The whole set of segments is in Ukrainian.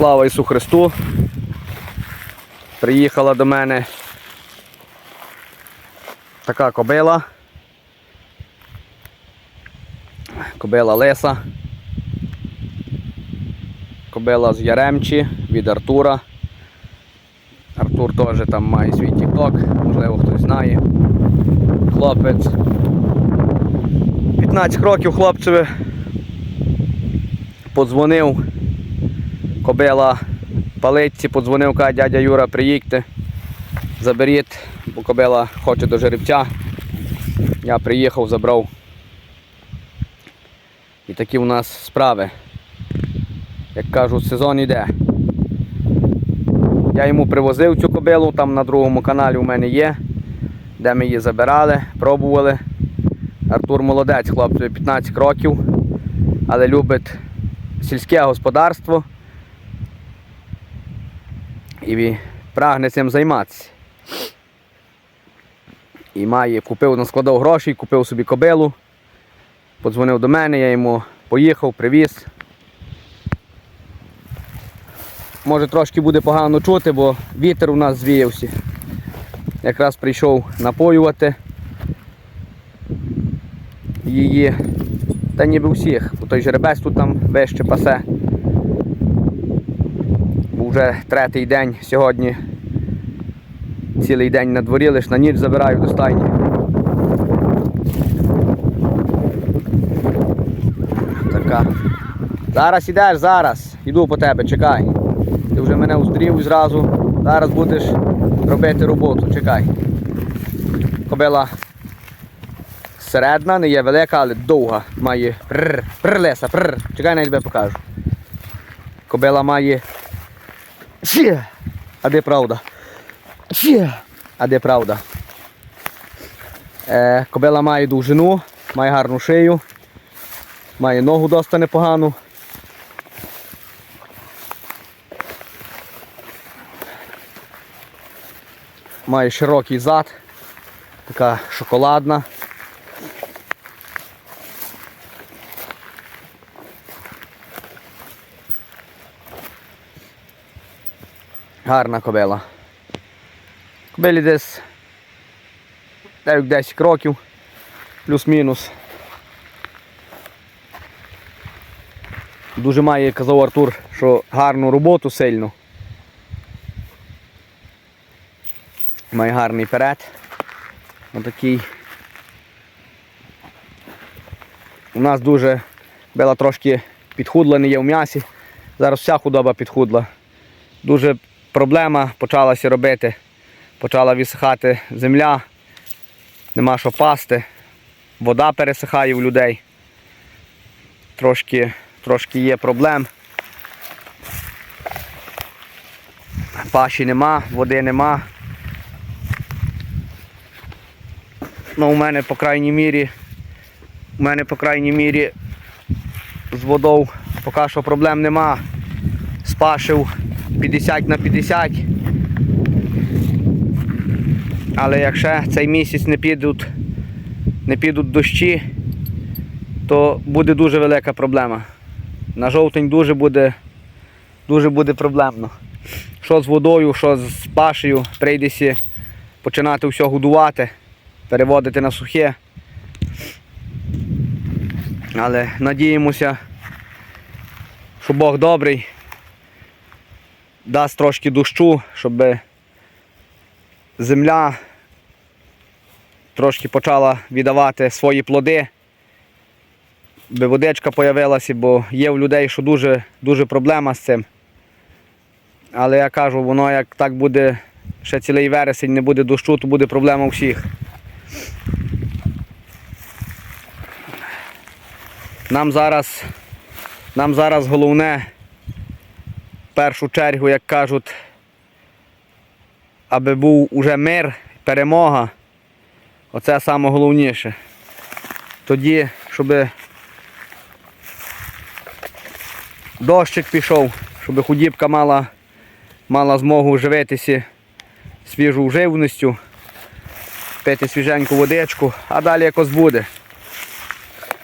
Слава Ісу Христу! Приїхала до мене така кобила. Кобила Леса. Кобила з Яремчі від Артура. Артур теж там має свій тік-ток, можливо хтось знає. Хлопець. 15 років хлопцеві подзвонив. Кобила палиці, подзвонив, каже, дядя Юра, приїдьте, заберіть, бо кобила хоче до жеребця. Я приїхав, забрав. І такі у нас справи. Як кажуть, сезон іде. Я йому привозив цю кобилу, там на другому каналі у мене є, де ми її забирали, пробували. Артур молодець, хлопцеві 15 років, але любить сільське господарство і прагне цим займатися. І має, купив, наскладав гроші, купив собі кобилу, подзвонив до мене, я йому поїхав, привіз. Може трошки буде погано чути, бо вітер у нас звіявся. Якраз прийшов напоювати її. Та ніби всіх, бо той жеребець тут там вище пасе. Вже третій день сьогодні. Цілий день на дворі, лише на ніч забираю до стайні. Така. Зараз ідеш, зараз. Іду по тебе, чекай. Ти вже мене уздрів зразу. Зараз будеш робити роботу, чекай. Кобила середна, не є велика, але довга. Має прр, прр леса, прр. Чекай, я тебе покажу. Кобила має. Фє! А де правда? Фє! А де правда? Е, кобила має довжину, має гарну шию, має ногу досить непогану. Має широкий зад, така шоколадна. Гарна кобила. Кобилі десь 9-10 років, плюс-мінус. Дуже має, казав Артур, що гарну роботу сильну. Має гарний перед. Отакий. У нас дуже била трошки підхудла, не є в м'ясі. Зараз вся худоба підхудла. Дуже проблема почалася робити. Почала висихати земля, нема що пасти, вода пересихає у людей. Трошки, трошки є проблем. Паші нема, води нема. Ну, у мене по крайній мірі, у мене по крайній мірі з водою поки що проблем нема. Спашив 50 на 50. Але якщо цей місяць не підуть, не підуть дощі, то буде дуже велика проблема. На жовтень дуже буде, дуже буде проблемно. Що з водою, що з пашею, прийдеться починати все годувати, переводити на сухе. Але надіємося, що Бог добрий дасть трошки дощу, щоб земля трошки почала віддавати свої плоди, би водичка появилася, бо є в людей, що дуже, дуже проблема з цим. Але я кажу, воно як так буде ще цілий вересень, не буде дощу, то буде проблема у всіх. Нам зараз, нам зараз головне першу чергу, як кажуть, аби був уже мир, перемога. Оце найголовніше. Тоді, щоб дощик пішов, щоб худібка мала, мала змогу живитися свіжою живністю, пити свіженьку водичку, а далі якось буде.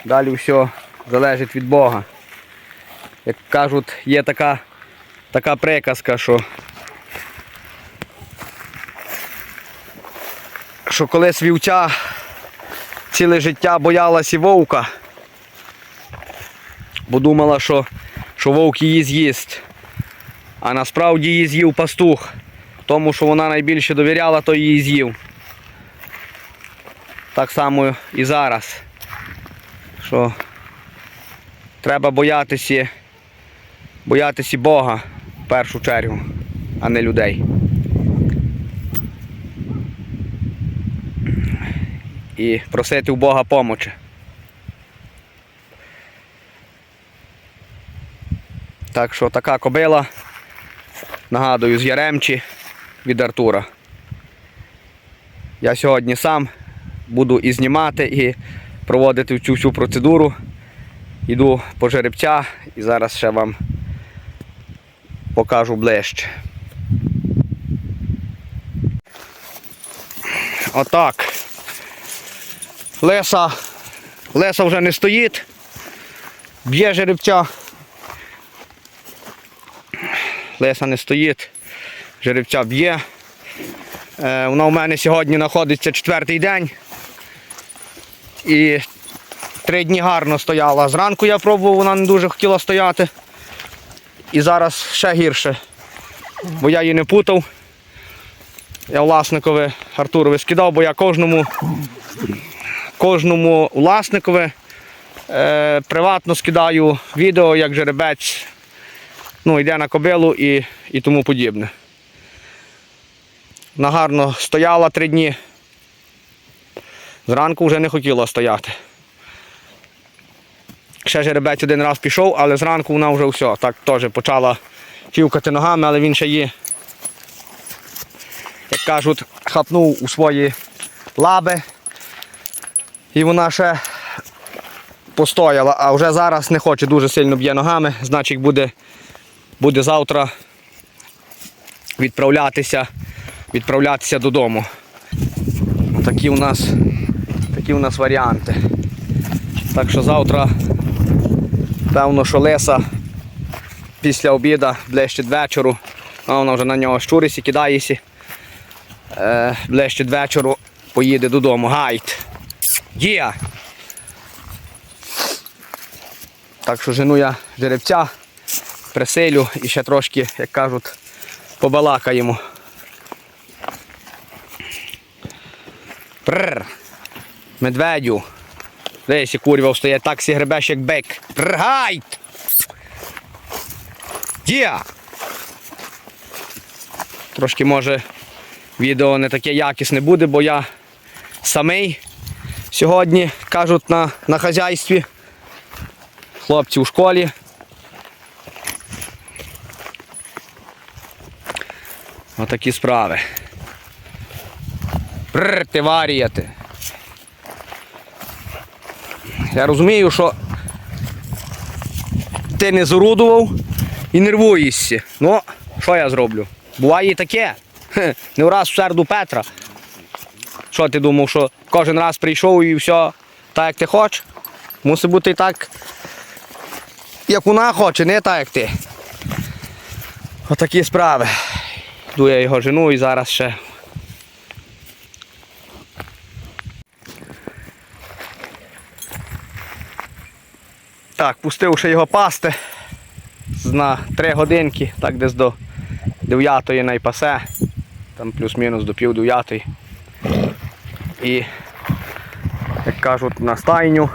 Далі все залежить від Бога. Як кажуть, є така така приказка, що. Що колись вівця ціле життя боялася вовка, бо думала, що, що вовк її з'їсть. А насправді її з'їв пастух. Тому що вона найбільше довіряла, то її з'їв. Так само і зараз. Що треба боятися, боятися Бога першу чергу, а не людей. І просити у Бога помочі. Так що така кобила, нагадую, з Яремчі від Артура. Я сьогодні сам буду і знімати, і проводити цю всю процедуру. Йду по жеребця і зараз ще вам покажу ближче. Отак. Леса, леса вже не стоїть. Б'є жеребця. Леса не стоїть. Жеребця б'є. Е, вона у мене сьогодні знаходиться четвертий день. І три дні гарно стояла. Зранку я пробував, вона не дуже хотіла стояти. І зараз ще гірше. Бо я її не путав. Я власникові Артурові скидав, бо я кожному, кожному власникові е, приватно скидаю відео, як жеребець ну, йде на кобилу і, і тому подібне. Вона гарно стояла три дні. Зранку вже не хотіла стояти. Ще жеребець один раз пішов, але зранку вона вже все. Так теж почала фівкати ногами, але він ще її, як кажуть, хапнув у свої лаби. І вона ще постояла, а вже зараз не хоче дуже сильно б'є ногами, значить буде, буде завтра відправлятися, відправлятися додому. Такі у нас, такі у нас варіанти. Так що завтра, певно, що леса після обіду, ближче вечору, а вона вже на нього щуриться, кидається. Е, ближче вечору поїде додому. Гайд. Є! Так що жену я жеребця, приселю і ще трошки, як кажуть, побалакаємо. Пррр. Медведю. Десь курва встає, так сі гребеш, як бик. Пргайт! Є! Трошки може відео не таке якісне буде, бо я самий сьогодні кажуть на, на хазяйстві. Хлопці у школі. Отакі справи. Пррр, ти варіяти. Я розумію, що ти не зорудував і нервуєшся. Ну, що я зроблю? Буває і таке. Не враз в серду Петра. Що ти думав, що кожен раз прийшов і все так, як ти хочеш? Мусить бути так, як вона хоче, не так, як ти. Отакі справи. Йду я його жену і зараз ще. Так, пустивши його пасти на 3 годинки, так десь до 9 найпасе, там плюс-мінус до пів 9. І, як кажуть, на стайню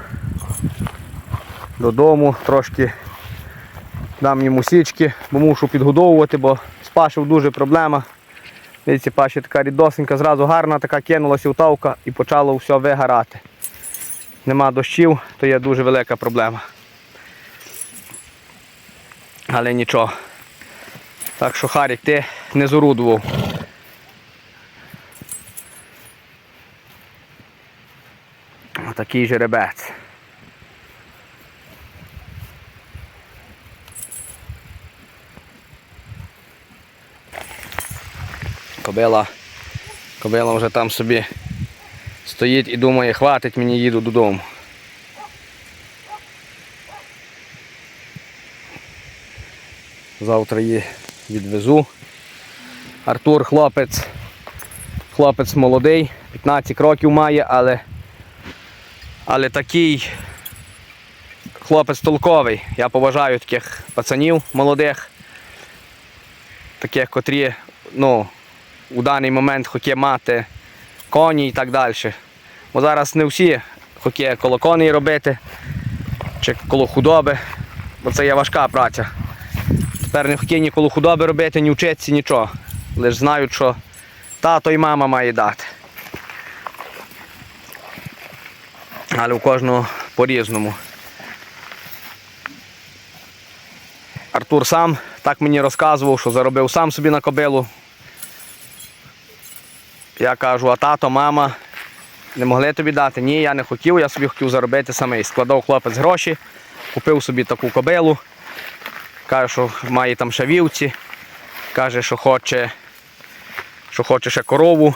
додому трошки дам йому січки, бо мушу підгодовувати, бо з пашів дуже проблема. Дивіться, паші така рідосенька, зразу гарна, така кинулася утавка і почало все вигорати. Нема дощів, то є дуже велика проблема. Але нічого. Так що Харік, ти не зорудував. Отакий жеребець. Кобила, кобила вже там собі стоїть і думає, хватить мені їду додому. Завтра її відвезу. Артур хлопець. Хлопець молодий, 15 років має, але, але такий хлопець толковий. Я поважаю таких пацанів молодих, таких, котрі ну, у даний момент хотять мати коні і так далі. Бо зараз не всі хочуть коло коней робити чи коло худоби, бо це є важка праця. Тепер не хотів ні коло худоби робити, ні вчитися, нічого. Лише знають, що тато і мама має дати. Але у кожного по-різному. Артур сам так мені розказував, що заробив сам собі на кобилу. Я кажу, а тато, мама не могли тобі дати. Ні, я не хотів, я собі хотів заробити самий. Складав хлопець гроші, купив собі таку кобилу. Каже, що має там ще. Каже, що хоче, що хоче ще корову.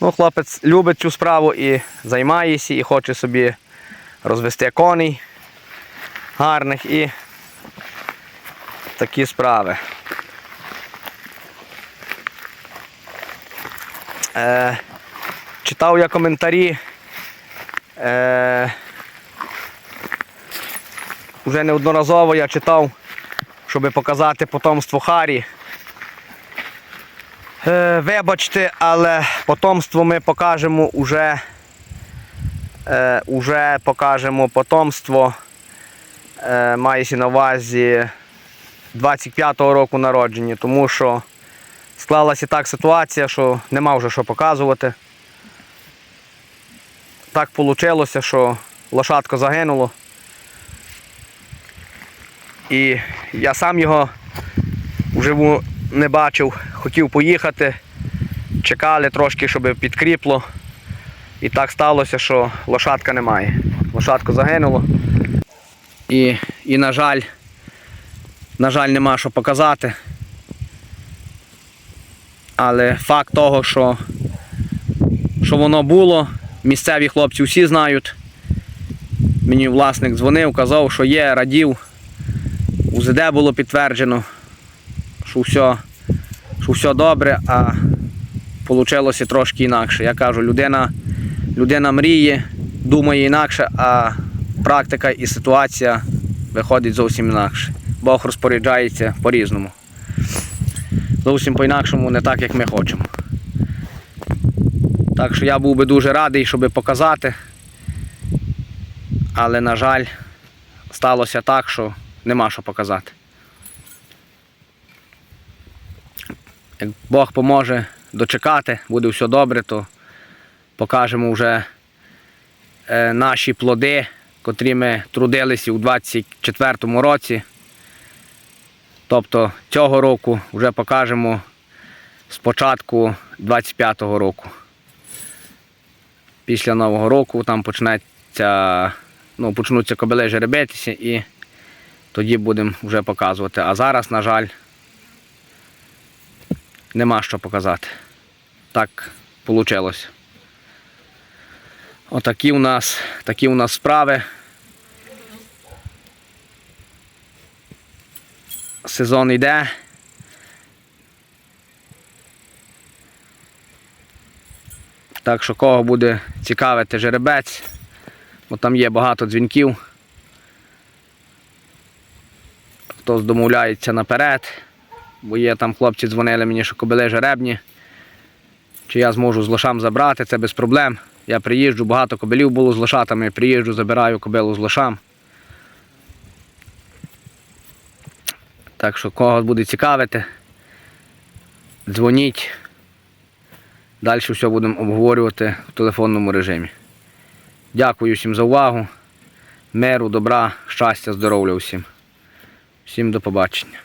Ну, хлопець любить цю справу і займається, і хоче собі розвести коней гарних і такі справи. Е, читав я коментарі. Е, вже неодноразово я читав, щоб показати потомство Харі. Е, вибачте, але потомство ми покажемо уже, е, уже покажемо потомство. Е, мається на увазі 25-го року народження, тому що склалася так ситуація, що нема вже що показувати. Так вийшло, що лошадко загинуло. І я сам його вживу не бачив, хотів поїхати, чекали трошки, щоб підкріпло. І так сталося, що лошадка немає. Лошадко загинуло. І, і на жаль, на жаль, нема що показати. Але факт того, що, що воно було, місцеві хлопці всі знають. Мені власник дзвонив, казав, що є, радів. УЗД було підтверджено, що все, що все добре, а вийшло трошки інакше. Я кажу, людина, людина мріє, думає інакше, а практика і ситуація виходить зовсім інакше. Бог розпоряджається по-різному. Зовсім по-інакшому, не так, як ми хочемо. Так що я був би дуже радий, щоб показати. Але, на жаль, сталося так, що нема що показати. Як Бог поможе дочекати, буде все добре, то покажемо вже е, наші плоди, котрі ми трудилися у 24-му році. Тобто цього року вже покажемо з початку 25-го року. Після Нового року там почнеться, ну, почнуться кобили жеребитися і тоді будемо вже показувати. А зараз, на жаль, нема що показати. Так вийшло. Отакі у нас, такі у нас справи. Сезон йде. Так що кого буде цікавити жеребець, бо там є багато дзвінків. Хтось домовляється наперед, бо є там хлопці дзвонили мені, що кобили жеребні. Чи я зможу з лошам забрати, це без проблем. Я приїжджу, багато кобилів було з лошатами, приїжджу, забираю кобилу з лошам. Так що кого буде цікавити, дзвоніть. Далі все будемо обговорювати в телефонному режимі. Дякую всім за увагу. Миру, добра, щастя, здоров'я всім. Всім до побачення.